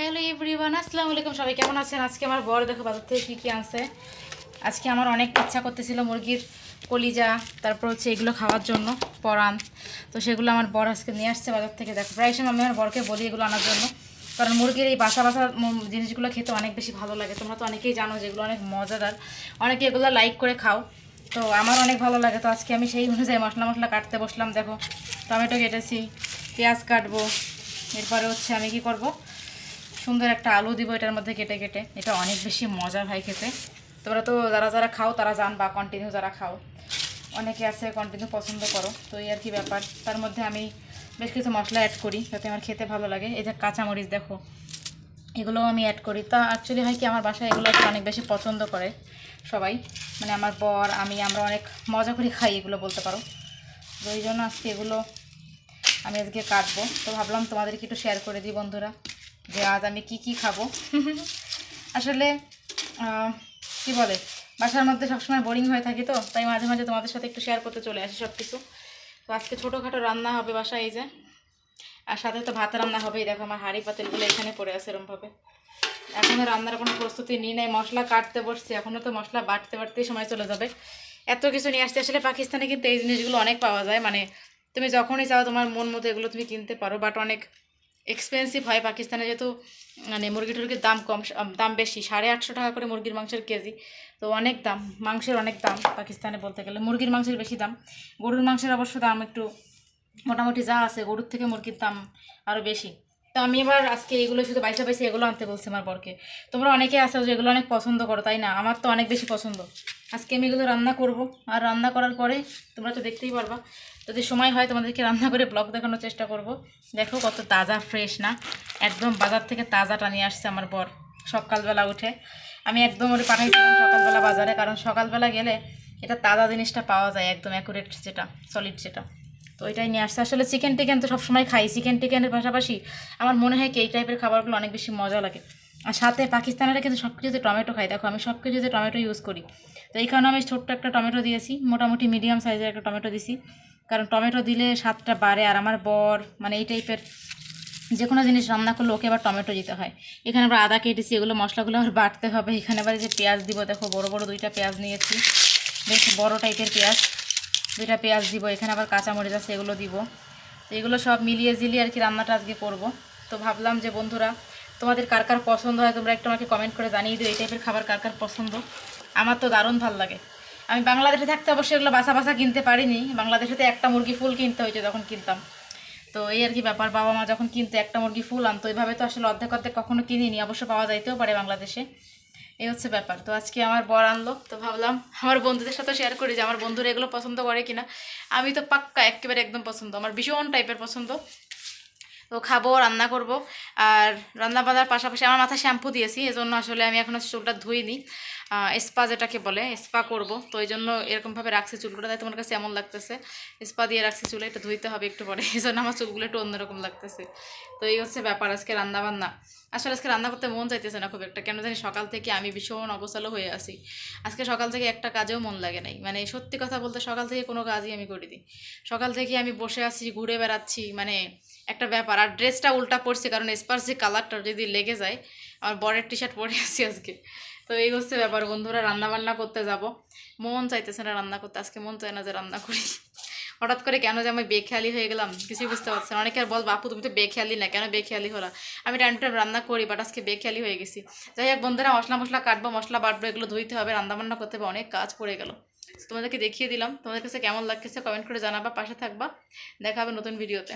Hello everyone, আসসালামু আলাইকুম। সবাই কেমন আছেন? আজকে আমার বড় দেখো বাজার থেকে কী কী আনছে। আজকে আমার অনেক ইচ্ছা করতেছিল মুরগির কলিজা, তারপর হচ্ছে এগুলো খাওয়ার জন্য পরান তো সেগুলো আমার বড় আজকে নিয়ে আসছে বাজার থেকে। দেখো, প্রায় সময় আমি আমার বরকে বলি এগুলো আনার জন্য। কারণ মুরগির এই বাসা বাসা জিনিসগুলো খেতে অনেক বেশি ভালো লাগে। তোমরা তো অনেকেই জানো যেগুলো অনেক মজাদার। অনেকে এগুলো লাইক করে খাও। তো আমার অনেক ভালো লাগে। তো আজকে আমি সেই অনুযায়ী মশলা মশলা কাটতে বসলাম। দেখো, টমেটো কেটেছি, পেঁয়াজ কাটবো। এরপরে হচ্ছে আমি কি করব? সুন্দর একটা আলু দিব এটার মধ্যে কেটে কেটে। এটা অনেক বেশি মজা হয় খেতে। তোমরা তো যারা যারা খাও, তারা জান বা কন্টিনিউ যারা খাও। অনেকে আছে কন্টিনিউ পছন্দ করো। তো এই আর কি ব্যাপার। তার মধ্যে আমি বেশ কিছু মশলা অ্যাড করি যাতে আমার খেতে ভালো লাগে। এই যে কাঁচামরিচ দেখো, এগুলোও আমি অ্যাড করি। তা অ্যাকচুয়ালি হয় কি, আমার বাসায় এগুলো অনেক বেশি পছন্দ করে সবাই। মানে আমার বর, আমি, আমরা অনেক মজা করে খাই এগুলো বলতে পারো। তো এই জন্য আজকে এগুলো আমি আজকে কাটবো। তো ভাবলাম তোমাদেরকে একটু শেয়ার করে দিই বন্ধুরা। যে আজ আমি কি কি খাব? আসলে কি বলে, বাসার মধ্যে সবসময় বোরিং হয়ে থাকি তো, তাই মাঝে মাঝে তোমাদের সাথে একটু শেয়ার করতে চলে আসি সব কিছু তো আজকে ছোটোখাটো রান্না হবে বাসায় এই যে, আর সাথে তো ভাত রান্না হবেই। দেখো, আমার হাঁড়ি পাতিলগুলো এখানে পড়ে আছে এরমভাবে। এখনও রান্নার কোনো প্রস্তুতি নিই নাই, মশলা কাটতে বসছি। এখনও তো মশলা বাটতে বাটতেই সময় চলে যাবে। এত কিছু নিয়ে আসতে আসলে পাকিস্তানে কিন্তু এই জিনিসগুলো অনেক পাওয়া যায়। মানে তুমি যখনই চাও তোমার মন মতো এগুলো তুমি কিনতে পারো বাট অনেক এক্সপেন্সিভ হয় পাকিস্তানে যেহেতু মানে মুরগি টুরগির দাম কম দাম বেশি। সাড়ে আটশো টাকা করে মুরগির মাংসের কেজি। তো অনেক দাম, মাংসের অনেক দাম পাকিস্তানে বলতে গেলে। মুরগির মাংসের বেশি দাম। গরুর মাংসের অবশ্য দাম একটু মোটামুটি যা আছে, গরুর থেকে মুরগির দাম আরও বেশি। তো আমি এবার আজকে এগুলো শুধু বাইসা বাইসে এগুলো আনতে বলছি আমার বরকে। তোমরা অনেকে আছো যে এগুলো অনেক পছন্দ করো, তাই না? আমার তো অনেক বেশি পছন্দ। আজকে আমি এগুলো রান্না করব। আর রান্না করার পরে তোমরা তো দেখতেই পারবা, যদি সময় হয় তোমাদেরকে রান্না করে ব্লগ দেখানোর চেষ্টা করব। দেখো কত তাজা ফ্রেশ না? একদম বাজার থেকে তাজাটা নিয়ে আসছে আমার বর সকালবেলা উঠে। আমি একদম ওরে পাঠাইছিলাম সকালবেলা বাজারে, কারণ সকালবেলা গেলে এটা তাজা জিনিসটা পাওয়া যায়, একদম অ্যাকুরেট যেটা সলিড যেটা। তো ওইটাই নিয়ে আসছে। আসলে চিকেন টিকেন তো সবসময় খাই চিকেন টিকেনের পাশাপাশি আমার মনে হয় কি এই টাইপের খাবারগুলো অনেক বেশি মজা লাগে। আর সাথে পাকিস্তানেরা কিন্তু সব কিছুতে টমেটো খাই দেখো আমি সব কিছুতে টমেটো ইউজ করি। তো এই কারণে আমি ছোট্ট একটা টমেটো দিয়েছি, মোটামুটি মিডিয়াম সাইজের একটা টমেটো দিছি। কারণ টমেটো দিলে স্বাদটা বাড়ে আর আমার বর মানে এই টাইপের যে কোনো জিনিস রান্না করলে ওকে আবার টমেটো দিতে হয়। এখানে আবার আদা কেটেছি, এগুলো মশলাগুলো আবার বাটতে হবে। এখানে আবার যে পেঁয়াজ দিব, দেখো বড় বড় দুইটা পেঁয়াজ নিয়েছি। বেশ বড় টাইপের পেঁয়াজ। দুইটা পেঁয়াজ দিব, এখানে আবার কাঁচামরিচ আছে, এগুলো দিব। তো এগুলো সব মিলিয়ে জিলিয়ে আর কি রান্নাটা আজকে করব। তো ভাবলাম যে বন্ধুরা, তোমাদের কার কার পছন্দ হয় তোমরা একটু আমাকে কমেন্ট করে জানিয়ে দিও, এই টাইপের খাবার কার কার পছন্দ। আমার তো দারুণ ভালো লাগে। আমি বাংলাদেশে থাকতে অবশ্যই এগুলো বাসা বাসা কিনতে পারিনি। বাংলাদেশে তো একটা মুরগি ফুল কিনতে হয়েছে যখন কিনতাম। তো এই আর কি ব্যাপার, বাবা মা যখন কিনতে একটা মুরগি ফুল আনতো এইভাবে তো আসলে অর্ধেক অর্ধেক কখনো কিনিনি, অবশ্য পাওয়া যাইতেও পারে বাংলাদেশে। এই হচ্ছে ব্যাপার। তো আজকে আমার বর আনলো, তো ভাবলাম আমার বন্ধুদের সাথে শেয়ার করি যে আমার বন্ধুরা এগুলো পছন্দ করে কিনা। আমি তো পাক্কা একেবারে একদম পছন্দ, আমার ভীষণ টাইপের পছন্দ। তো খাব, রান্না করব। আর রান্না বান্নার পাশাপাশি আমার মাথায় শ্যাম্পু দিয়েছি, এজন্য আসলে আমি এখনও চুলটা ধুইনি। স্পা যেটাকে বলে, স্পা করব। তো এই জন্য এরকমভাবে রাখছি চুলগুলো। তাই তোমার কাছে এমন লাগতেছে, স্পা দিয়ে রাখছি চুলে, এটা ধুইতে হবে একটু পরে। এই জন্য আমার চুলগুলো একটু অন্যরকম লাগতেছে। তো এই হচ্ছে ব্যাপার আজকে রান্না বান্না আসলে আজকে রান্না করতে মন চাইতেছে না খুব একটা। কেন জানি সকাল থেকে আমি ভীষণ অগোছালো হয়ে আছি। আজকে সকাল থেকে একটা কাজেও মন লাগে নাই। মানে সত্যি কথা বলতে সকাল থেকে কোনো কাজই আমি করি দিই সকাল থেকে আমি বসে আছি, ঘুরে বেড়াচ্ছি মানে একটা ব্যাপার। আর ড্রেসটা উল্টা পড়ছে কারণ স্পার্সি কালারটা যদি লেগে যায়, আমার বরের টি শার্ট পরে আছি আজকে। তো এই হচ্ছে ব্যাপার বন্ধুরা রান্না বান্না করতে যাব। মন চাইতেছে না রান্না করতে, আজকে মন চায় না যে রান্না করি। হঠাৎ করে কেন যে আমি বেখেয়ালি হয়ে গেলাম, কিছুই বুঝতে পারছি না। অনেকে বল বাপু তুমি তো বেখেয়ালি না, কেন বেখেয়ালি হলা? আমি টাইম টাইম রান্না করি বাট আজকে বেখেয়ালি হয়ে গেছি। যাই হোক বন্ধুরা, মশলা মশলা কাটবো, মশলা বাটবো, এগুলো ধুইতে হবে রান্না বান্না করতে হবে, অনেক কাজ পড়ে গেল। তোমাদেরকে দেখিয়ে দিলাম, তোমাদের কাছে কেমন লাগতেছে কমেন্ট করে জানাবা, পাশে থাকবা। দেখা হবে নতুন ভিডিওতে